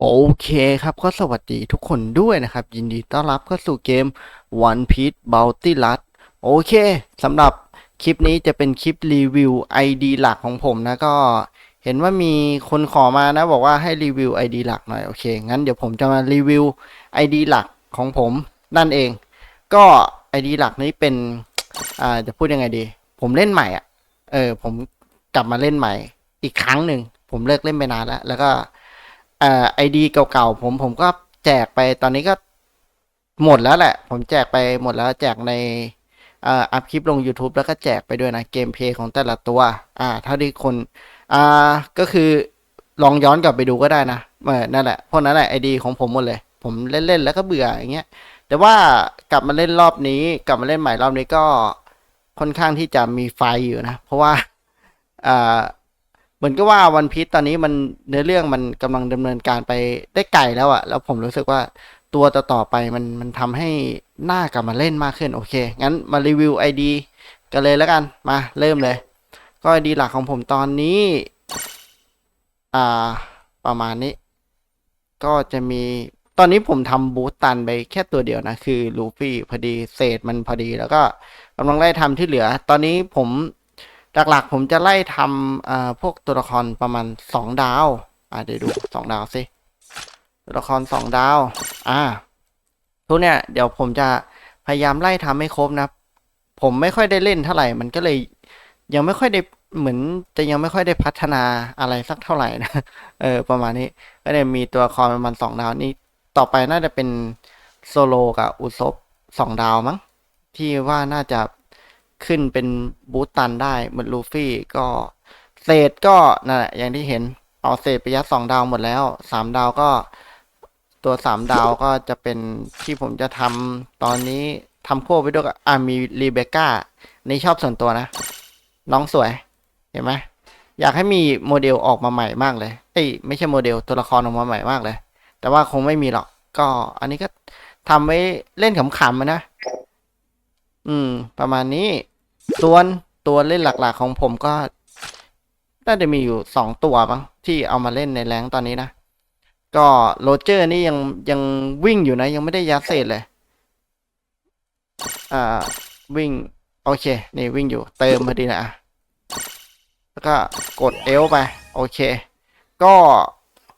โอเคครับก็สวัสดีทุกคนด้วยนะครับ ยินดีต้อนรับเข้าสู่เกม One Piece Bounty Run โอเคสำหรับคลิปนี้จะเป็นคลิปรีวิว ID หลักของผมนะก็เห็นว่ามีคนขอมานะบอกว่าให้รีวิว ID หลักหน่อยโอเค งั้นเดี๋ยวผมจะมารีวิว ID หลักของผมนั่นเอง ก็ ID หลักนี้เป็นอ่าจะพูดยังไงดี ผมเล่นใหม่อะเออผมกลับมาเล่นใหม่อีกครั้งหนึ่งผมเลิกเล่นไปนานแล้ว แล้วก็ เอ่อไอดีเก่าๆผมผมก็แจกไปตอนนี้ก็หมดแล้วแหละ ผมแจกไปหมดแล้วแจกในเอ่ออัพคลิปลง YouTube แล้วก็แจกไปด้วยนะเกมเพย์ของแต่ละตัวอ่าเท่าที่คนอ่าก็คือลองย้อนกลับไปดูก็ได้นะเออนั่นแหละพวกนั้นแหละไอดีของผมหมดเลย ผมเล่นๆแล้วก็เบื่ออย่างเงี้ยแต่ว่ากลับมาเล่นรอบนี้ กลับมาเล่นใหม่รอบนี้ก็ค่อนข้างที่จะมีไฟอยู่นะ เพราะว่าอ่า เหมือนก็ว่าวันพี e ตอนนี้มันเนื้อเรื่องมันกำลังดำเนินการไปได้ไกลแล้วอะแล้วผมรู้สึกว่าตัวต่อๆไปมันมันทำให้หน้ากลับมาเล่นมากขึ้นโอเค งั้นมารีวิว ID กันเลยแล้วกันมาเริ่มเลย ก็ ID หลักของผมตอนนี้ อ่า ประมาณนี้ ก็จะมีตอนนี้ผมทำบูตตันไปแค่ตัวเดียวนะ คือลูฟี่พอดีเศษมันพอดีแล้วก็กำลังไล่ทำที่เหลือ ตอนนี้ผม หลักๆ ผมจะไล่ทำพวกตัวละครประมาณสองดาว อ่าเดี๋ยวดูสองดาวสิตัวละครสองดาว อ่าพวกเนี้ยเดี๋ยวผมจะพยายามไล่ทำให้ครบนะ ผมไม่ค่อยได้เล่นเท่าไหร่ มันก็เลยยังไม่ค่อยได้เหมือนจะยังไม่ค่อยได้พัฒนาอะไรสักเท่าไหร่นะ เออ ประมาณนี้ก็เลยมีตัวละครประมาณสองดาวนี่ต่อไปน่าจะเป็นโซโลกับอุซบสองดาวมั้ง ที่ว่าน่าจะ ขึ้นเป็นบูตตันได้เหมือนลูฟี่ก็เศษก็นั่นแหละอย่างที่เห็นเอาเศษไปยัดสองดาวหมดแล้วสามดาวก็ตัวสามดาวก็จะเป็นที่ผมจะทำตอนนี้ทำโค้ไปด้วยกับอ่ามีรีเบคก้านี่ชอบส่วนตัวนะ น้องสวย เห็นไหมอยากให้มีโมเดลออกมาใหม่มากเลยเอ้ยไม่ใช่โมเดลตัวละครออกมาใหม่มากเลย แต่ว่าคงไม่มีหรอก ก็อันนี้ก็ทำไว้เล่นขำๆนะ อืม ประมาณนี้ ส่วนตัวเล่นหลักๆของผมก็น่าจะมีอยู่สองตัวบ้างที่เอามาเล่นในแรงตอนนี้นะ ก็โรเจอร์นี่ยังยังวิ่งอยู่นะ ยังไม่ได้ยัดเศษเลย อ่าวิ่ง โอเค นี่วิ่งอยู่เติมพอดีนะอะแล้วก็กดเอลไป โอเค ก็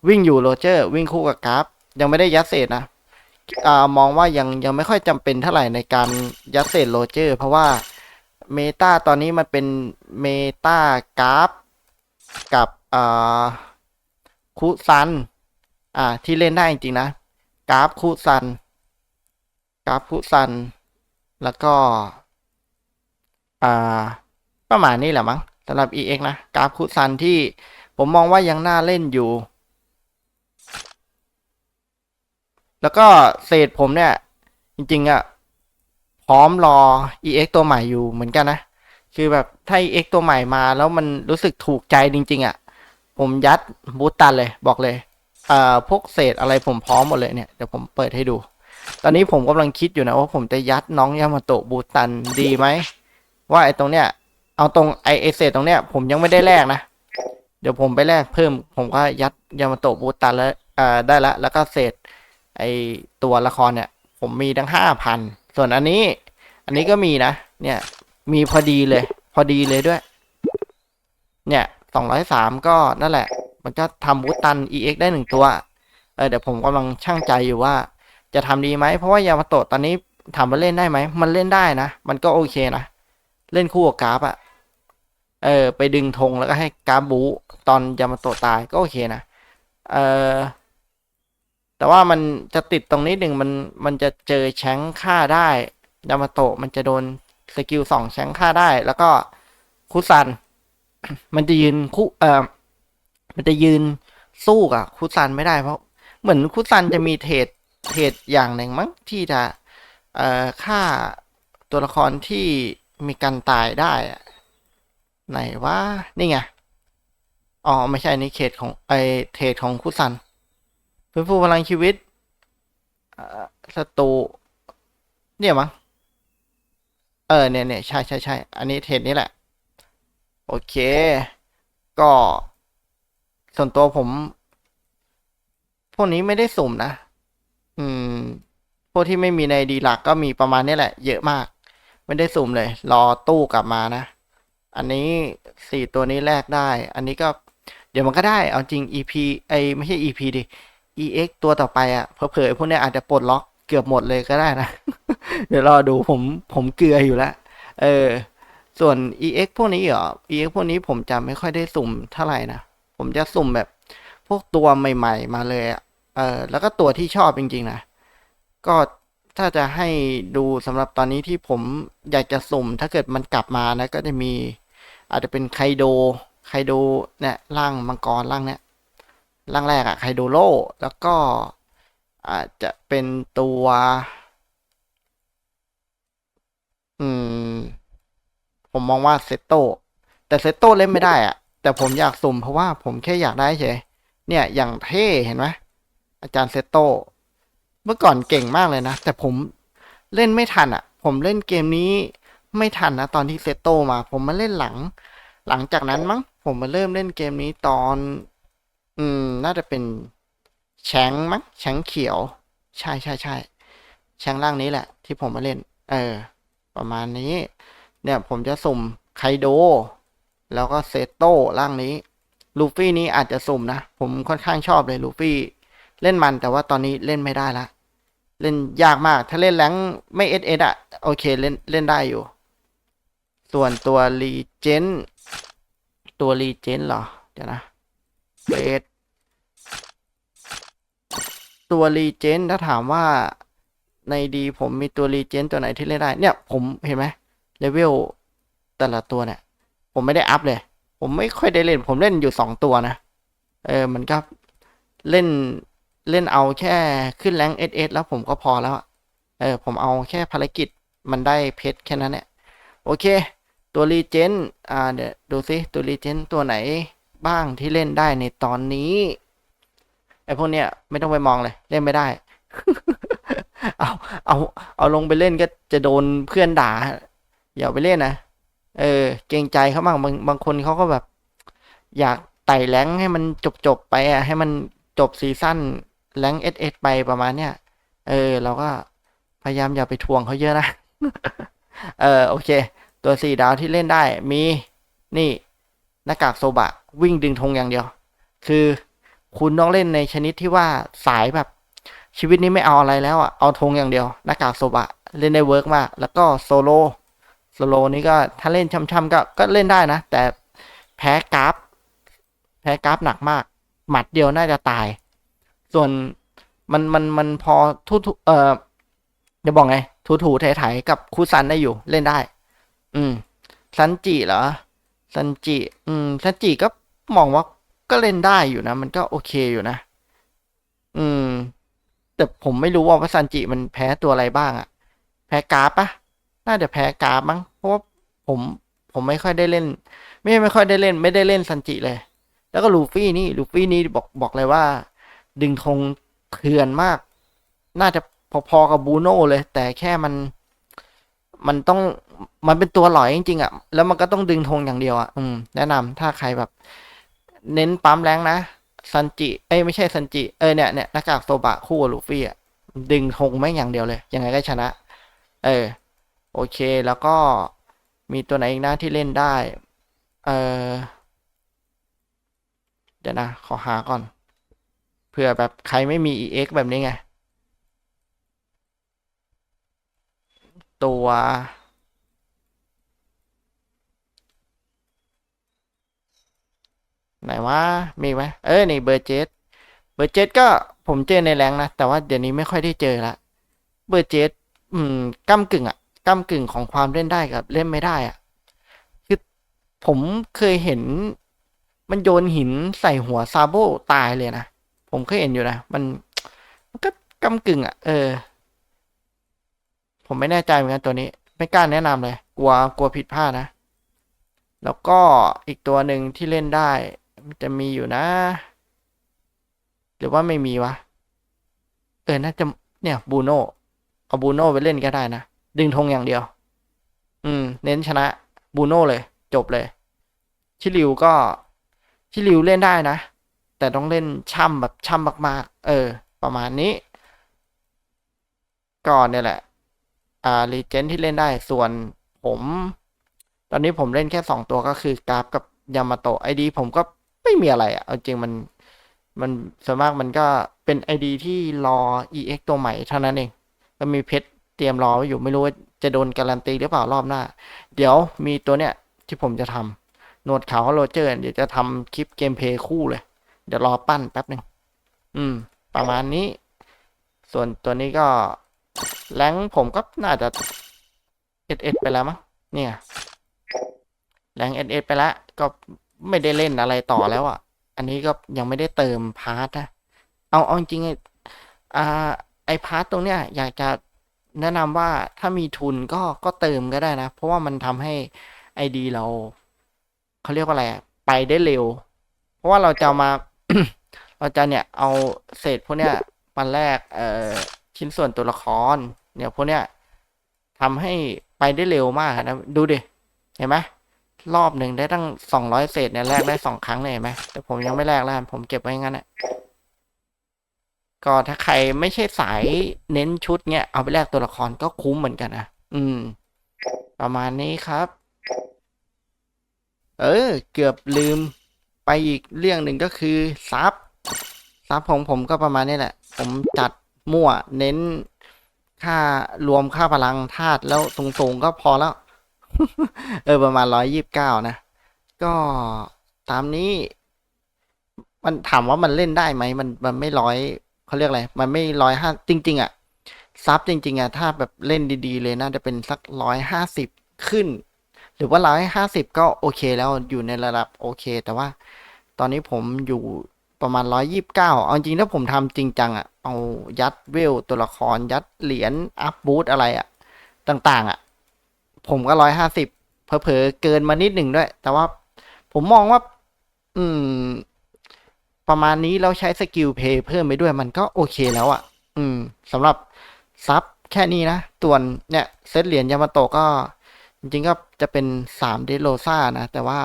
วิ่งอยู่โรเจอร์ วิ่งคู่กับกราฟ ยังไม่ได้ยัดเศษนะ อ่ามองว่ายังยังไม่ค่อยจำเป็นเท่าไหร่ในการยัดเศษโรเจอร์ เพราะว่า เมตาตอนนี้มันเป็นเมตากราฟกับอ่าคุซัน อ่า ที่เล่นได้จริงๆนะ กราฟคุซัน กราฟคุซัน แล้วก็ อ่า ประมาณนี้แหละมั้งสำหรับ EX นะ กราฟคุซันที่ผมมองว่ายังน่าเล่นอยู่ แล้วก็เศษผมเนี่ย จริงๆอะ พร้อมรอ EX ตัวใหม่อยู่เหมือนกันนะ คือแบบถ้า EX ตัวใหม่มาแล้วมันรู้สึกถูกใจจริง ๆอะผมยัดบูตตันเลยบอกเลยอ่าพวกเศษอะไรผมพร้อมหมดเลยเนี่ย เดี๋ยวผมเปิดให้ดู ตอนนี้ผมกำลังคิดอยู่นะว่าผมจะยัดน้องยามาโตะบูตันดีไหม ว่าไอ้ตรงเนี้ย เอาตรงไอเอเศษตรงเนี้ย ผมยังไม่ได้แลกนะ เดี๋ยวผมไปแลกเพิ่ม ผมก็ยัดยามาโตะบูตตันแล้วอ่าได้ละแล้วก็เศษ ไอตัวละครเนี่ย ผมมีทั้งห้าพัน ส่วนอันนี้ อันนี้ก็มีนะ เนี่ย มีพอดีเลย พอดีเลยด้วย เนี่ยสองร้อยสามก็นั่นแหละ มันก็ทำบูตตัน EX ได้หนึ่งตัว เออเดี๋ยวผมกำลังช่างใจอยู่ว่า จะทำดีไหม เพราะว่ายามาโตะตอนนี้ถามว่าเล่นได้ไหม มันเล่นได้นะ มันก็โอเคนะ เล่นคู่กับกราฟอะเออ ไปดึงธงแล้วก็ให้กราฟบูตอนยามาโตะตายก็โอเคนะ เออ แต่ว่ามันจะติดตรงนี้หนึ่งมันมันจะเจอแชงฆ่าได้ยามาโตะมันจะโดนสกิลสองแชงฆ่าได้ แล้วก็คุซัน มันจะยืนคู่เออมันจะยืนสู้กับคุซันไม่ได้เพราะ เหมือนคุซันจะมีเทรดเทรดอย่างหนึ่งมั้งที่จะเอ่อฆ่าตัวละครที่มีการตายได้อะไหนว่านี่ไงอ๋อไม่ใช่นี่เขตของไอเทรดของคุซัน ฟื้นฟูพลังชีวิตศัตรูเนี่ยมั้งเออเนี่ยเนี่ยใช่ใช่ใช่อันนี้เทรดนี้แหละ โอเค ก็ ส่วนตัวผม พวกนี้ไม่ได้สุ่มนะ อืม พวกที่ไม่มีในดีหลักก็มีประมาณนี้แหละ เยอะมาก ไม่ได้สุ่มเลย รอตู้กลับมานะ อันนี้สี่ตัวนี้แลกได้ อันนี้ก็ เดี๋ยวมันก็ได้ เอาจริง EP ไอไม่ใช่ EP ดิ EX ตัวต่อไปอะ่ะเผลอๆพวกเนี้ยอาจจะปลดล็อกเกือบหมดเลยก็ได้นะ เดี๋ยวรอดูผมผมเกลืออยู่แล้ว เออ ส่วน EX พวกนี้เหรอ EX พวกนี้ผมจะไม่ค่อยได้สุ่มเท่าไหร่นะ ผมจะสุ่มแบบพวกตัวใหม่ ๆ มาเลยอะเออ แล้วก็ตัวที่ชอบจริงๆนะ ก็ถ้าจะให้ดูสำหรับตอนนี้ที่ผมอยากจะสุ่ม ถ้าเกิดมันกลับมานะ ก็จะมี อาจจะเป็นไคโด ไคโดเนี่ยร่างมังกรร่างเนี่ย ร่างแรกอะไคโดโลแล้วก็อาจจะเป็นตัว อืม ผมมองว่าเซโตแต่เซโตเล่นไม่ได้อะแต่ผมอยากสุ่มเพราะว่าผมแค่อยากได้เฉยเนี่ย อย่างเท่เห็นไหมอาจารย์เซโตเมื่อก่อนเก่งมากเลยนะ แต่ผมเล่นไม่ทันอะผมเล่นเกมนี้ไม่ทันนะ ตอนที่เซโตมา ผมมาเล่นหลัง หลังจากนั้นมั้งผมมาเริ่มเล่นเกมนี้ตอน อืม น่าจะเป็นแชงมั้งแชงเขียว ใช่ใช่ใช่แชงล่างนี้แหละ ที่ผมมาเล่น เออ ประมาณนี้ เนี่ยผมจะสุ่มไคโด แล้วก็เซโต้ร่างนี้ ลูฟี่นี้อาจจะสุ่มนะ ผมค่อนข้างชอบเลยลูฟี่ เล่นมันแต่ว่าตอนนี้เล่นไม่ได้ละ เล่นยากมาก ถ้าเล่นแรงไม่เอสเอสอะโอเคเล่นเล่นได้อยู่ ส่วนตัวรีเจนตัวรีเจนเหรอ เดี๋ยวนะ เบสตัวรีเจนถ้าถามว่าในดีผมมีตัวรีเจนตัวไหนที่เล่นได้ เนี่ย ผมเห็นไหมเลเวลแต่ละตัวเนี่ย ผมไม่ได้อัพเลย ผมไม่ค่อยได้เล่น ผมเล่นอยู่สองตัวนะ เออมันก็เล่นเล่นเอาแค่ขึ้นแรงเอสเอสแล้วผมก็พอแล้วเออผมเอาแค่ภารกิจมันได้เพชรแค่นั้นแหละโอเค ตัวรีเจนอ่าเดี๋ยวดูซิตัวรีเจนตัวไหน บ้างที่เล่นได้ในตอนนี้ไอ้พวกเนี้ยไม่ต้องไปมองเลย เล่นไม่ได้ เอาเอาเอาลงไปเล่นก็จะโดนเพื่อนด่าอย่าไปเล่นนะเออ เกรงใจเขาบ้างบางบางคนเขาก็แบบ อยากไต่แรงให้มันจบจบไปอะ ให้มันจบซีซั่นแรงเอสเอสไปประมาณเนี้ยเออ เราก็พยายามอย่าไปทวงเขาเยอะนะ เออโอเค ตัวสี่ดาวที่เล่นได้มี นี่ หน้ากากโซบะวิ่งดึงธงอย่างเดียว คือคุณต้องเล่นในชนิดที่ว่าสายแบบ ชีวิตนี้ไม่เอาอะไรแล้วอะเอาธงอย่างเดียว หน้ากากโซบะเล่นได้เวิร์กมาก แล้วก็โซโลโซโลนี้ก็ถ้าเล่นช่ำๆก็ก็เล่นได้นะ แต่แพ้กราฟ แพ้กราฟหนักมาก หมัดเดียวน่าจะตาย ส่วนมันมันมันพอทุทุเอ่อจะบอกไง ถูถูไถๆกับคูซันได้อยู่เล่นได้ อืมซันจิเหรอ ซันจิ อืม ซันจิก็มองว่าก็เล่นได้อยู่นะ มันก็โอเคอยู่นะ อืม แต่ผมไม่รู้ว่าว่าซันจิมันแพ้ตัวอะไรบ้างอะแพ้กราฟปะน่าจะแพ้กราฟมั้ง เพราะว่าผมผมไม่ค่อยได้เล่น ไม่ไม่ค่อยได้เล่น ไม่ได้เล่นซันจิเลย แล้วก็ลูฟี่นี่ ลูฟี่นี่บอกบอกเลยว่า ดึงธงเถื่อนมาก น่าจะพอๆกับบูโน่เลย แต่แค่มัน มันต้อง มันเป็นตัวหลอยจริงๆอะ แล้วมันก็ต้องดึงธงอย่างเดียวอะ อืม แนะนำถ้าใครแบบ เน้นปั๊มแรงนะซันจิเอ้ยไม่ใช่ซันจิเออเนี่ยเนี่ยหน้ากากโซบะคู่กัลูฟี่อะดึงธงไม่งอย่างเดียวเลย ยังไงก็ชนะ เออ โอเคแล้วก็มีตัวไหนอีกนะที่เล่นได้ เออเดี๋ยวนะ ขอหาก่อนเผื่อแบบใครไม่มี EX แบบนี้ไง ตัว ไหนว่ามีไหมเออนี่เบอร์เจ็ดเบอร์เจ็ดก็ผมเจอในแรงนะ แต่ว่าเดี๋ยวนี้ไม่ค่อยได้เจอละเบอร์เจ็ดอืมก้ากึ่งอะก้ากึ่งของความเล่นได้กับเล่นไม่ได้อะคือผมเคยเห็น มันโยนหินใส่หัวซาโบตายเลยนะ ผมเคยเห็นอยู่นะ มันมันก็ก้ากึ่งอะเออ ผมไม่แน่ใจเหมือนกันตัวนี้ ไม่กล้าแนะนำเลย กลัวกลัวผิดพลาดนะแล้วก็อีกตัวหนึ่งที่เล่นได้ จะมีอยู่นะ หรือว่าไม่มีวะ เออ น่าจะ เนี่ยบูโน่เอาบูโน่ไปเล่นก็ได้นะ ดึงธงอย่างเดียว อืม เน้นชนะบูโน่เลย จบเลย ชิลิวก็ ชิลิวเล่นได้นะ แต่ต้องเล่นช่ำแบบช่ำมาก ๆ เออ ประมาณนี้ ก่อนเนี่ยแหละ อ่ารีเจนที่เล่นได้ ส่วนผม ตอนนี้ผมเล่นแค่สองตัวก็คือกราฟกับยามาโตะไอดี ผมก็ ไม่มีอะไรอะเอาจริงมันมันส่วนมากมันก็เป็นไอดีที่รอ EX ตัวใหม่เท่านั้นเองก็มีเพชรเตรียมรอไว้อยู่ไม่รู้ว่าจะโดนการันตีหรือเปล่ารอบหน้า เดี๋ยวมีตัวเนี้ยที่ผมจะทำหนวดขาวโรเจอร์เดี๋ยวจะทำคลิปเกมเพย์คู่เลย เดี๋ยวรอปั้นแป๊บหนึ่งอืม ประมาณนี้ ส่วนตัวนี้ก็แรงผมก็น่าจะเอสเอสไปแล้วมั้งเนี่ยแรงเอสเอสไปแล้วก็ ไม่ได้เล่นอะไรต่อแล้วอะ อันนี้ก็ยังไม่ได้เติมพาร์ทนะเอาเอาจริงไอ้อ่าไอพาร์ทตรงเนี้ยอยากจะแนะนำว่าถ้ามีทุนก็ก็เติมก็ได้นะ เพราะว่ามันทำให้ไอดีเราเขาเรียกว่าอะไรไปได้เร็ว เพราะว่าเราจะมาเราจะเนี่ยเอาเศษพวกเนี้ยมาแลกเอ่อชิ้นส่วนตัวละคร เนี่ยพวกเนี้ยทำให้ไปได้เร็วมากนะ ดูดิ เห็นไหม รอบหนึ่งได้ตั้งสองร้อยเศษเนี่ยแลกได้สองครั้งเลยไหมแต่ผมยังไม่แลกแล้วผมเก็บไว้งั้นแหละก็ถ้าใครไม่ใช่สายเน้นชุดเนี่ยเอาไปแลกตัวละครก็คุ้มเหมือนกันนะอืม ประมาณนี้ครับ เออ เกือบลืมไปอีกเรื่องหนึ่งก็คือซับซับของผมก็ประมาณนี้แหละ ผมจัดมั่วเน้นค่ารวมค่าพลังธาตุแล้วสูงๆก็พอแล้ว เออประมาณร้อยยี่สิบเก้านะ ก็ตามนี้ มันถามว่ามันเล่นได้ไหมมันมันไม่ร้อยเขาเรียกอะไร มันไม่ร้อยห้าจริง ๆอะซับจริง ๆอะถ้าแบบเล่นดี ๆ เลยน่าจะเป็นสักร้อยห้าสิบขึ้น หรือว่าร้อยห้าสิบก็โอเคแล้วอยู่ในระดับโอเค แต่ว่า ตอนนี้ผมอยู่ประมาณร้อยยี่บเก้าเอาจริงถ้าผมทำจริงจังอะเอายัดเวลตัวละครยัดเหรียญอัพบูตอะไรอะ ต่าง ๆอะ ผมก็ร้อยห้าสิบเผลอๆเกินมานิดหนึ่งด้วย แต่ว่าผมมองว่า อืม ประมาณนี้เราใช้สกิลเพย์เพิ่มไปด้วยมันก็โอเคแล้วอะ อืมสำหรับซับแค่นี้นะส่วนเนี่ยเซตเหรียญยามาโตะก็ จริงๆก็จะเป็นสามเดโลซ่านะ แต่ว่า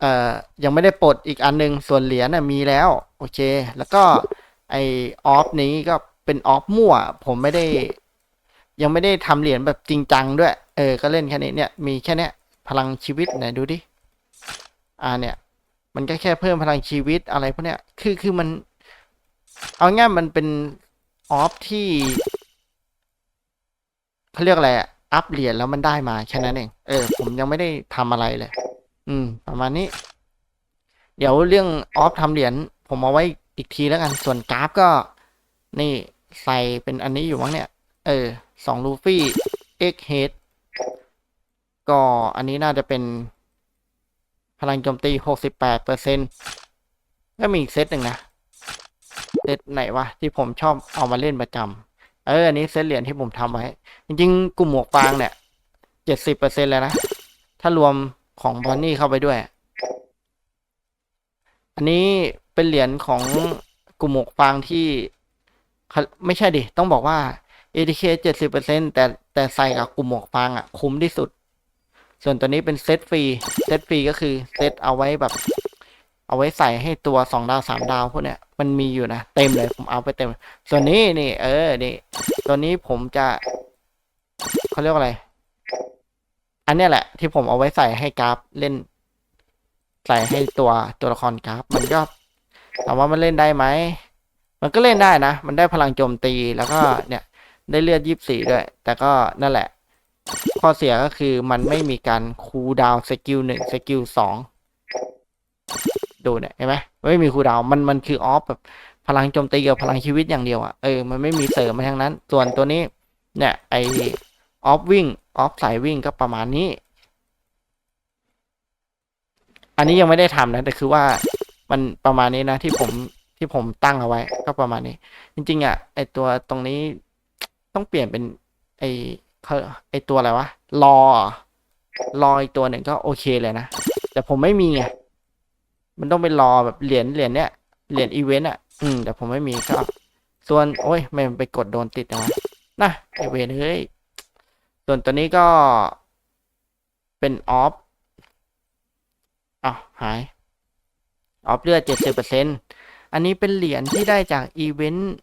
เอ่อ ยังไม่ได้ปลดอีกอันหนึง ส่วนเหรียญน่ะมีแล้ว โอเค แล้วก็ไอออฟนี้ก็เป็นออฟมั่ว ผมไม่ได้ ยังไม่ได้ทำเหรียญแบบจริงจังด้วย เออ ก็เล่นแค่นี้เนี่ย มีแค่เนี้ย พลังชีวิตไหนดูดิ อ่าเนี่ย มันก็แค่เพิ่มพลังชีวิตอะไรพวกเนี้ย คือคือมัน เอาง่ายมันเป็นออฟที่เขาเรียกอะไรอัพเหรียญแล้วมันได้มาแค่นั้นเอง เออ ผมยังไม่ได้ทำอะไรเลย อืม ประมาณนี้ เดี๋ยวเรื่องออฟทำเหรียญผมเอาไว้อีกทีแล้วกัน ส่วนกราฟก็ นี่ใส่เป็นอันนี้อยู่มั้งเนี่ย เออสองลูฟี่เอ็กเฮดก็อันนี้น่าจะเป็น พลังโจมตีหกสิบแปดเปอร์เซ็นต์ก็มีอีกเซตหนึ่งนะ เซตไหนวะ ที่ผมชอบเอามาเล่นประจำเออ อันนี้เซตเหรียญที่ผมทำไว้ จริงๆกลุ่มหมวกฟางเนี่ยเจ็ดสิบเปอร์เซ็นต์แล้วนะ ถ้ารวมของบอนนี่เข้าไปด้วย อันนี้เป็นเหรียญของกลุ่มหมวกฟางที่ ไม่ใช่ดิ ต้องบอกว่า ATK เจ็ดสิบเปอร์เซ็นแต่แต่ใส่กับกลุ่มหมวกฟางอะ คุ้มที่สุด ส่วนตัวนี้เป็นเซตฟรี เซตฟรีก็คือเซตเอาไว้แบบ เอาไว้ใส่ให้ตัวสองดาวสามดาวพวกเนี้ยมันมีอยู่นะ เต็มเลยผมเอาไปเต็ม ส่วนนี้นี่ เออ นี่ ตัวนี้ผมจะเขาเรียกอะไร อันเนี้ยแหละ ที่ผมเอาไว้ใส่ให้กราฟเล่น ใส่ให้ตัวตัวละครกราฟ มันก็ถามว่ามันเล่นได้ไหมมันก็เล่นได้นะ มันได้พลังโจมตีแล้วก็เนี่ย ได้เลือดยี่สิบสี่ด้วย แต่ก็นั่นแหละ ข้อเสียก็คือมันไม่มีการคูลดาวสกิลหนึ่งสกิลสองดูเนี่ยเห็นไหมไม่มีคูลดาวมันมันคือออฟแบบพลังโจมตีกับพลังชีวิตอย่างเดียวอะ่ะเออมันไม่มีเสริมมาทั้งนั้น ส่วนตัวนี้ เนี่ย ไอออฟวิ่งออฟสายวิ่งก็ประมาณนี้ อันนี้ยังไม่ได้ทำนะ แต่คือว่ามันประมาณนี้นะที่ผมที่ผมตั้งเอาไว้ ก็ประมาณนี้ จริง ๆอะไอตัวตรงนี้ ต้องเปลี่ยนเป็นไอเขาไอตัวอะไรวะรอรออีกตัวหนึ่งก็โอเคเลยนะ แต่ผมไม่มีไงมันต้องเป็นรอแบบเหรียญเหรียญเนี้ยเหรียญอีเวนต์อะ อืมแต่ผมไม่มีก็ส่วนโอ้ยไม่ไปกดโดนติดนะนะไอเวนเฮ้ยส่วนตัวนี้ก็เป็นออฟอ้าวหาย ออฟเลือดเจ็ดสิบเปอร์เซ็นอันนี้เป็นเหรียญที่ได้จากอีเวนต์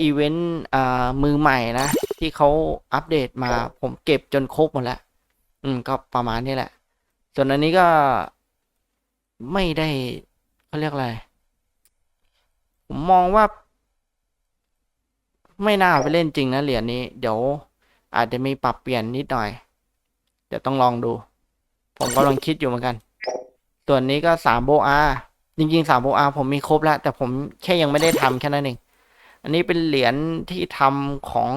อีเวนต์อ่ามือใหม่นะ ที่เขาอัปเดตมาผมเก็บจนครบหมดแล้ว อืม ก็ประมาณนี้แหละ ส่วนอันนี้ก็ไม่ได้เขาเรียกอะไร ผมมองว่า ไม่น่าไปเล่นจริงนะเหรียญนี้ เดี๋ยวอาจจะมีปรับเปลี่ยนนิดหน่อย เดี๋ยวต้องลองดู ผมกำลังคิดอยู่เหมือนกัน ส่วนนี้ก็สามโบอาจริงๆสามโบอาผมมีครบแล้ว แต่ผมแค่ยังไม่ได้ทำแค่นั้นเอง อันนี้เป็นเหรียญที่ทำของ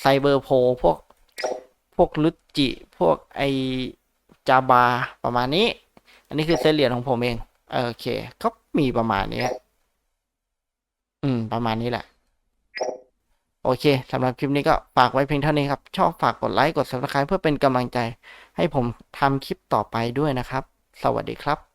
ไซเบอร์โพพวกพวกลุจิ พวกไอจาบาประมาณนี้ อันนี้คือเซตเหรียญของผมเอง โอเคก็มีประมาณนี้ อืม ประมาณนี้แหละ โอเคสำหรับคลิปนี้ก็ฝากไว้เพียงเท่านี้ครับ ชอบฝากกดไลค์ กด subscribe เพื่อเป็นกำลังใจ ให้ผมทำคลิปต่อไปด้วยนะครับ สวัสดีครับ